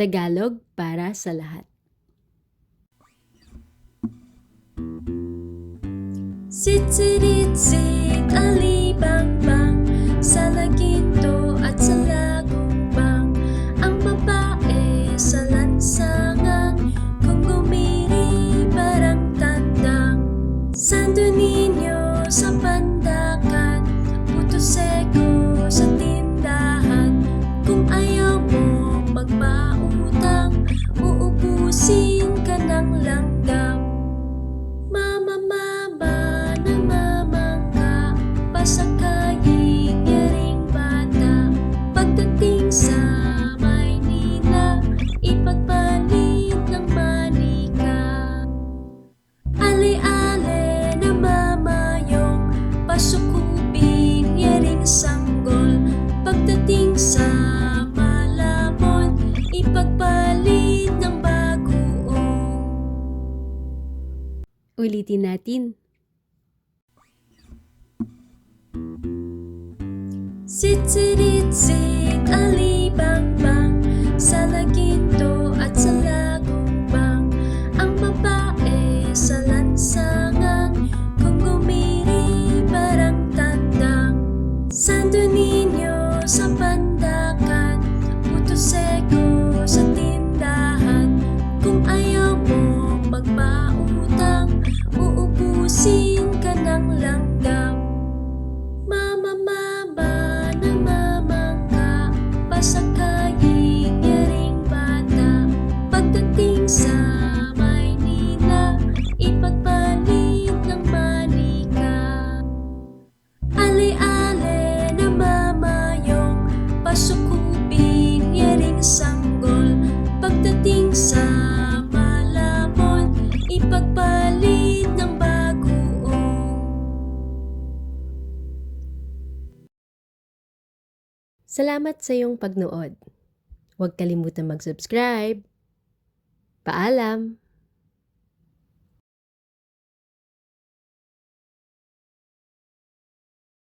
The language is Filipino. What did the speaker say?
Tagalog para sa lahat. Sitsiritsik, alibangbang Sa laginto at sa lagumbang Ang babae sa lansangan Kung umiri parang tandang Sando ninyo sa pandakan Ulitin natin. Sitsiritsik, alibangbang Sa laginto at sa lagumbang Ang babae sa lansangan Kung umiri parang tandang Sando ninyo sa pandakan Salamat sa iyong pagnood. Huwag kalimutan mag-subscribe. Paalam!